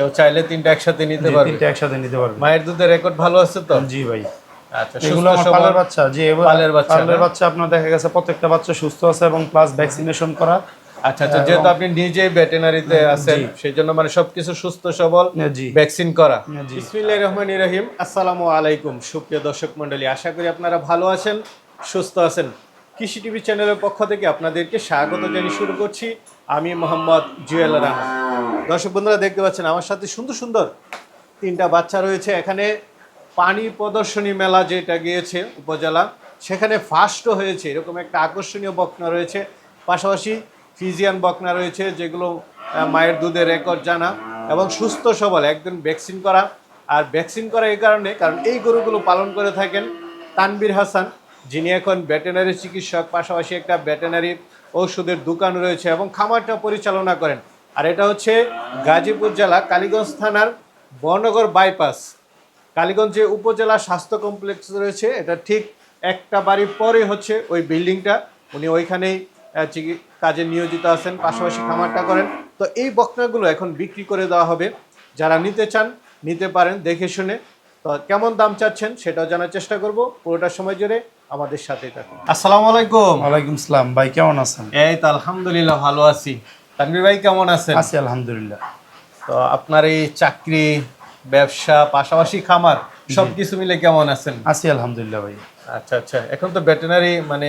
কেউ চাইলে তিনটা একসাথে নিতে পারবে। তিনটা একসাথে নিতে পারবেন মায়ের দুধের রেকর্ড ভালো আছে তো? জি ভাই। আচ্ছা এগুলো আমার পালের বাচ্চা। জি পালের বাচ্চা, পালের বাচ্চা আপনার দেখা গেছে প্রত্যেকটা বাচ্চা সুস্থ আছে এবং প্লাস ভ্যাকসিনেশন করা। আচ্ছা আচ্ছা যেহেতু আপনি নিজেই ভেটেনারিতে আছেন সেই জন্য মানে সবকিছু সুস্থ সবল জি। ভ্যাকসিন করা। বিসমিল্লাহির রহমানির রহিম। আসসালামু আলাইকুম সুপ্রিয় দর্শক মণ্ডলী আশা করি আপনারা ভালো আছেন সুস্থ আছেন। কৃষি টিভি চ্যানেলের পক্ষ থেকে আপনাদেরকে স্বাগত জানিয়ে শুরু করছি। আমি মোহাম্মদ জুয়েল রানা। দর্শক বন্ধুরা দেখতে পাচ্ছেন, আমার সাথে সুন্দর সুন্দর তিনটা বাচ্চা রয়েছে। এখানে পানি প্রদর্শনী মেলা যেটা গিয়েছে উপজেলা, সেখানে ফার্স্টও হয়েছে। এরকম একটা আকর্ষণীয় বকনা রয়েছে। পাশাপাশি ফিজিয়ান বকনা রয়েছে, যেগুলো মায়ের দুধের রেকর্ড জানা এবং সুস্থ সবল, একদম ভ্যাকসিন করা। আর ভ্যাকসিন করা এই কারণে, কারণ এই গরুগুলো পালন করে থাকেন তানবীর হাসান, যিনি এখন ভেটেনারি চিকিৎসক। পাশাপাশি একটা ভেটেনারি ঔষধের দোকান রয়েছে এবং খামারটা পরিচালনা করেন। আর এটা হচ্ছে গাজীপুর জেলা কালীগঞ্জ থানার বনগর বাইপাস। কালীগঞ্জে উপজেলা স্বাস্থ্য কমপ্লেক্স রয়েছে এটা ঠিক একটা বাড়ির পরে হচ্ছে ওই বিল্ডিংটা। উনি ওইখানেই কাজে নিয়োজিত আছেন পাশাপাশি খামারটা করেন। তো এই বকনাগুলো এখন বিক্রি করে দেওয়া হবে। যারা নিতে চান নিতে পারেন দেখে শুনে। তো কেমন দাম চাচ্ছেন সেটাও জানার চেষ্টা করব। পুরোটা সময় জুড়ে আমাদের সাথে থাকুন। আসসালামু আলাইকুম। ওয়ালাইকুম সালাম। ভাই কেমন আছেন? এই তো আলহামদুলিল্লাহ ভালো আছি। তানভীর ভাই কেমন আছেন? আছি আলহামদুলিল্লাহ। তো আপনার এই চাকরি ব্যবসা পাশাপাশি খামার সবকিছু মিলে কেমন আছেন? আছি আলহামদুলিল্লাহ ভাই আচ্ছা আচ্ছা। এখন তো ভেটেনারি মানে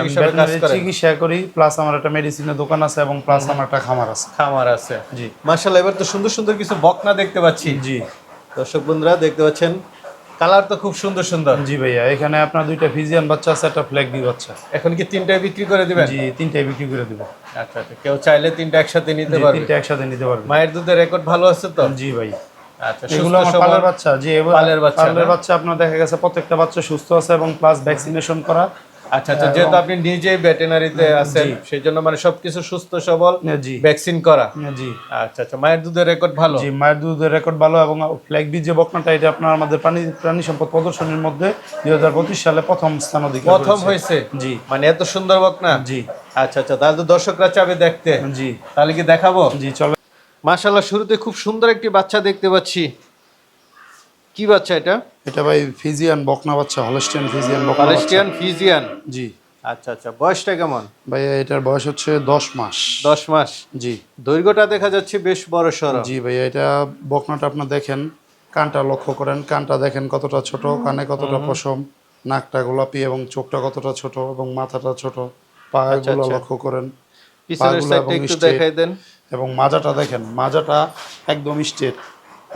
আমি হিসেবে কাজ করেন। চিকিৎসা করি প্লাস আমার একটা মেডিসিনের দোকান আছে এবং প্লাস আমার একটা খামার আছে। খামার আছে। জি। মার্শাল্লাহ এবার তো সুন্দর সুন্দর কিছু বকনা দেখতে পাচ্ছি। জি। দর্শক বন্ধুরা দেখতে পাচ্ছেন কালার তো খুব সুন্দর সুন্দর। জি ভাইয়া এখানে আপনার দুইটা ফিজিয়ান বাচ্চা আছে একটা ফ্ল্যাগ বি বাচ্চা। এখন কি তিনটায় বিক্রি করে দিবেন? জি তিনটাই বিক্রি করে দিব আচ্ছা আচ্ছা কেউ চাইলে তিনটা একসাথে নিতে পারবে। তিনটা একসাথে নিতে পারবে। মায়ের দুধের রেকর্ড ভালো আছে তো? জি ভাই। আচ্ছা এগুলো আমার পালের বাচ্চা। জি পালের বাচ্চা, পালের বাচ্চা আপনার দেখা গেছে প্রত্যেকটা বাচ্চা সুস্থ আছে এবং প্লাস ভ্যাকসিনেশন করা। আচ্ছা আচ্ছা যেহেতু আপনি নিজেই ভেটেনারিতে আছেন সেই জন্য মানে সবকিছু সুস্থ সবল ভ্যাকসিন করা। জি। আচ্ছা আচ্ছা মায়ের দুধের রেকর্ড ভালো? জি মায়ের দুধের রেকর্ড ভালো এবং ফ্ল্যাগ বি যে বকনাটা এটা আপনার আমাদের প্রাণী প্রাণী সম্পদ প্রদর্শনীর মধ্যে দুই হাজার পঁচিশ সালে প্রথম স্থান অধিকার প্রথম হয়েছে? জি। মানে এত সুন্দর বকনা? জি। আচ্ছা আচ্ছা তাহলে তো দর্শকরা চাবে দেখতে। জি। তাহলে কি দেখাবো? জি চলো। মাশাল্লাহ শুরুতে খুব সুন্দর একটি বাচ্চা দেখতে পাচ্ছি। কি বাচ্চা এটা? এটা ভাই ফিজিয়ান বকনা বাচ্চা হলস্টিয়ান ফিজিয়ান বকনা বাচ্চা। Holstein Friesian? জি। আচ্ছা আচ্ছা। বয়সটা কেমন? ভাই এটার বয়স হচ্ছে দশ মাস। দশ মাস? জি। দৈর্ঘ্যটা দেখা যাচ্ছে বেশ বড় সড়। জি ভাইয়া এটা বকনাটা আপনার দেখেন কানটা লক্ষ্য করেন কানটা দেখেন কতটা ছোট কানে কতটা পশম নাকটা গোলাপি এবং চোখটা কতটা ছোট এবং মাথাটা ছোট। পাগুলো আচ্ছা। লক্ষ্য করেন পিছনের সাইডটা একটু দেখাই দেন। এবং মাজাটা দেখেন মাজাটা একদম স্ট্রেট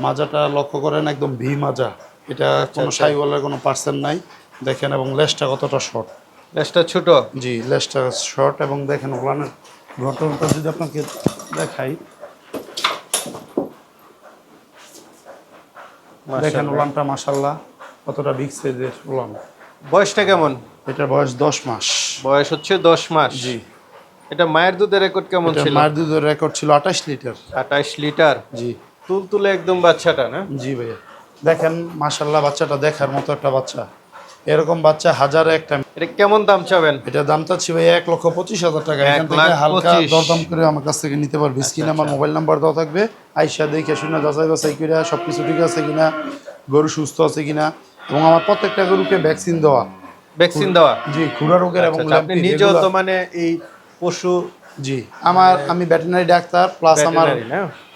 মাজাটা লক্ষ্য করেন একদম ভি মাজা। এটা কোনো আচ্ছা। সাইওয়ালের কোনো পার্সেন্ট নাই। দেখেন এবং লেসটা কতটা শর্ট লেসটা ছোট? জি লেসটা শর্ট এবং দেখেন ওলানের ঘটনাটা যদি আপনাকে দেখাই। দেখেন। ওলানটা মাসাল্লাহ কতটা বিগ সাইজের ওলান। বয়সটা কেমন? এটার বয়স দশ মাস। বয়স হচ্ছে দশ মাস। জি। এটা মায়ের দুধের রেকর্ড কেমন ছিল? মায়ের দুধের রেকর্ড ছিল আঠাশ লিটার। আঠাশ লিটার? জি। তুল তুলে একদম বাচ্চাটা না? জি ভাইয়া। দেখেন মাসাল্লাহ বাচ্চাটা দেখার মতো একটা বাচ্চা। এরকম বাচ্চা হাজারে একটা এটা কেমন দাম চাবেন? এটা দামটা ছিল ভাই এক লক্ষ পঁচিশ হাজার টাকা। এখান থেকে হালকা দরদাম করে আমার কাছ থেকে নিতে পারবে। স্ক্রিনে আমার মোবাইল নাম্বার দেওয়া থাকবে। আইসা দেখে শুনে যাচাই বাছাই করে সব কিছু ঠিক আছে কিনা গরু সুস্থ আছে কিনা এবং আমার প্রত্যেকটা গরুকে ভ্যাকসিন দেওয়া। ভ্যাকসিন দেওয়া? জি খুরা রোগের এবং আচ্ছা, আপনি নিজেও তো মানে এই পশু জি। আমার আমি ভেটেনারি ডাক্তার প্লাস আমার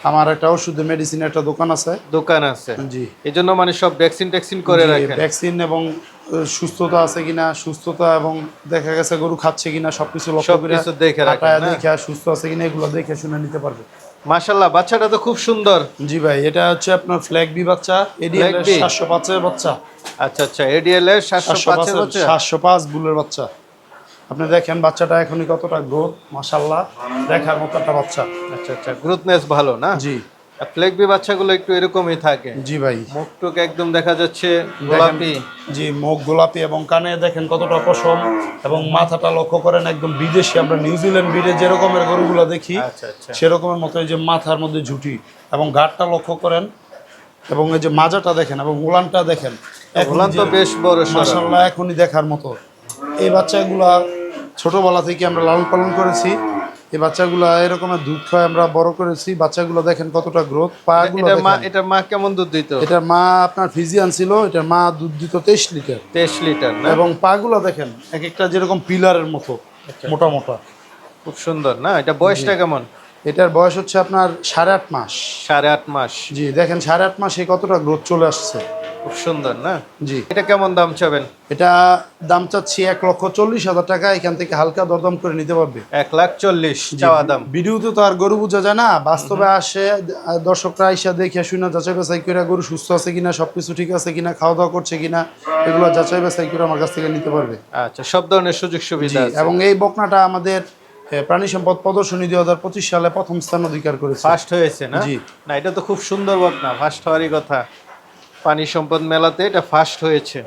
আমার একটা ওষুধের মেডিসিনের একটা দোকান আছে। দোকান আছে। জি। এই জন্য মানে সব ভ্যাকসিন ট্যাকসিন করে রাখেন। ভ্যাকসিন এবং সুস্থতা আছে কিনা সুস্থতা এবং দেখা গেছে গরু খাচ্ছে কিনা সবকিছু লক্ষ্য করে দেখে? দেখে সুস্থ আছে কিনা এগুলো দেখে শুনে নিতে পারবে। মাশাল্লাহ বাচ্চাটা তো খুব সুন্দর। জি ভাই এটা হচ্ছে আপনার ফ্ল্যাগ বি বাচ্চা এডিএল Flag bee? সাতশো পাঁচের বাচ্চা। আচ্ছা আচ্ছা এডিএল এর সাতশো সাতশো পাঁচের পাঁচের বাচ্চা? সাতশো পাঁচ বুলের বাচ্চা। আপনি দেখেন বাচ্চাটা এখনই কতটা গ্রোথ মাসাল্লাহ দেখার মতো একটা বাচ্চা। আচ্ছা আচ্ছা গ্রোথনেস ভালো না? জি। ফ্লেগবি বাচ্চাগুলো একটু এরকমই থাকে। জি ভাই। মুখ টুক একদম দেখা যাচ্ছে গোলাপি। জি মুখ গোলাপি এবং কানে দেখেন কতটা পশম এবং মাথাটা লক্ষ্য করেন একদম বিদেশি। আমরা নিউজিল্যান্ড ব্রিডে যে রকমের গরুগুলো দেখি আচ্ছা আচ্ছা। সেরকমের মতো এই যে মাথার মধ্যে ঝুঁটি এবং গাঢ়টা লক্ষ্য করেন এবং এই যে মাজাটা দেখেন এবং উলানটা দেখেন। ওলান তো বেশ বড়। মাসাল্লাহ এখনই দেখার মতো। এই বাচ্চাগুলা ছোটবেলা থেকে আমরা লালন পালন করেছি। এই বাচ্চাগুলো এরকম দুধ খাওয়া আমরা বড় করেছি। বাচ্চাগুলো দেখেন কতটা গ্রোথ পাগুলো মা এটার মা কেমন দুধ দিত? এটার মা আপনার ফিজিয়ান ছিল এটার মা দুধ দিত তেইশ লিটার। তেইশ লিটার এবং পাগুলো দেখেন এক একটা যেরকম পিলারের মতো মোটা মোটা। খুব সুন্দর না? এটা বয়সটা কেমন? এটার বয়স হচ্ছে আপনার সাড়ে আট মাস। সাড়ে আট মাস। জি দেখেন সাড়ে আট মাসে কতটা গ্রোথ চলে আসছে। খুব সুন্দর না? জি। এটা কেমন দাম চাবেন? এটা দাম চাচ্ছি এক লক্ষ চল্লিশ হাজার টাকা এখান থেকে হালকা দরদাম করে নিতে পারবে। এক লাখ চল্লিশ চাওয়া দাম। ভিডিওতে তো আর গরু বোঝা যায় না বাস্তবে আসে দর্শকরা আইসা দেখে শুনে যাচাই বাছাই করে গরু সুস্থ আছে কিনা সবকিছু ঠিক আছে কিনা খাওয়া দাওয়া করছে কিনা এগুলো যাচাই বাছাই করে আমার কাছ থেকে নিতে পারবে। আচ্ছা সব ধরনের সুযোগ সুবিধা এবং এই বকনাটা আমাদের প্রাণী সম্পদ প্রদর্শনী দুই হাজার পঁচিশ সালে প্রথম স্থান অধিকার করেছে। ফার্স্ট হয়েছে না? জি। না এটা তো খুব সুন্দর বকনা ফার্স্ট হওয়ারই কথা। পানি সম্পদ মেলাতে এটা ফার্স্ট হয়েছে।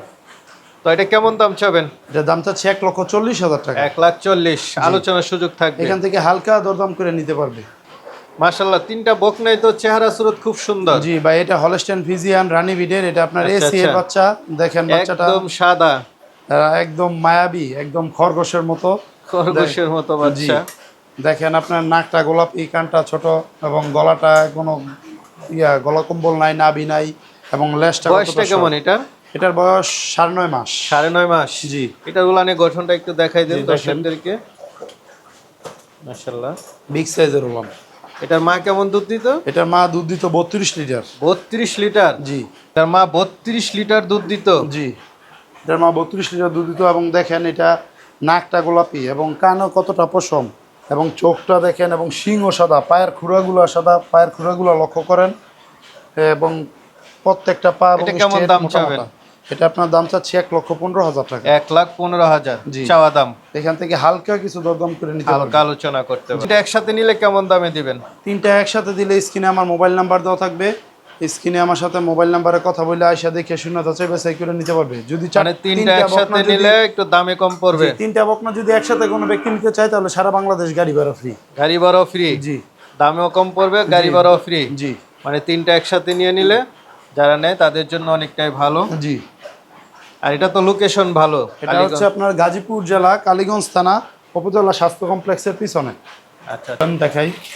তো এটা কেমন দাম চাবেন? এটার দাম চাচ্ছে এক লক্ষ চল্লিশ হাজার টাকা। এক লাখ চল্লিশ। আলোচনার সুযোগ থাকবে। এখান থেকে হালকা দরদাম করে নিতে পারবে। মাশাল্লাহ তিনটা বকনাই তো চেহারা সুরত খুব সুন্দর। জি ভাই এটা হলস্টেন ফিজিয়ান রানী বিডের এটা আপনার আচ্ছা, এসি এর আচ্ছা। বাচ্চা। দেখেন বাচ্চাটা। একদম সাদা। একদম মায়াবী একদম খরগোশের মতো। খরগোশের মতো বাচ্চা। দেখেন আপনার নাকটা গোলাপি কানটা ছোট এবং গলাটা কোনো ইয়া গলা কম্বল নাই নাভি নাই। এবং লেজটা বয়সটা কেমন। এটার এটার বয়স সাড়ে নয় মাস। সাড়ে নয় মাস। জি। এটার গুলানে গঠনটা একটু দেখাই দেন দর্শকদেরকে। মাশাল্লাহ বিগ সাইজের ওলাম এটার মা কেমন দুধ দিত? এটার মা দুধ দিত বত্রিশ লিটার। বত্রিশ লিটার? জি। তার মা বত্রিশ লিটার দুধ দিত? জি। এটার মা বত্রিশ লিটার দুধ দিত এবং দেখেন এটা নাকটা গোলাপি এবং কানও কতটা পশম এবং চোখটা দেখেন এবং শিংও সাদা। পায়ের খুঁড়াগুলো সাদা পায়ের খুঁড়াগুলো লক্ষ্য করেন। এবং প্রত্যেকটা পা এটা কেমন দাম চাবেন? এটা আপনার দাম চাচ্ছি এক লক্ষ পনেরো হাজার টাকা। এক লাখ পনেরো হাজার চাওয়া দাম। এখান থেকে হালকা কিছু দরদাম করে নিতে হালকা আলোচনা করতে হবে। এটা একসাথে নিলে কেমন দামে দিবেন? তিনটা একসাথে দিলে স্ক্রিনে আমার মোবাইল নাম্বার দেওয়া থাকবে। স্ক্রিনে আমার সাথে মোবাইল নাম্বারে কথা বলে আয়সা দেখে শূন্য যাচাই বাছাই করে নিতে পারবে। যদি মানে তিনটা একসাথে নিলে একটু দামে কম পড়বে। তিনটা বকনা যদি একসাথে কোনো ব্যক্তি নিতে চায় তাহলে সারা বাংলাদেশ গাড়ি ভাড়া ফ্রি গাড়ি ভাড়াও ফ্রি জি। দামেও কম পড়বে গাড়ি ভাড়াও ফ্রি জি। মানে তিনটা একসাথে নিয়ে নিলে যারা নেয় তাদের জন্য অনেকটাই ভালো। জি। আর এটা তো লোকেশন ভালো। এটা হচ্ছে আপনার গাজীপুর জেলা কালীগঞ্জ থানা উপজেলা স্বাস্থ্য কমপ্লেক্সের পিছনে। আচ্ছা। আমি দেখাই।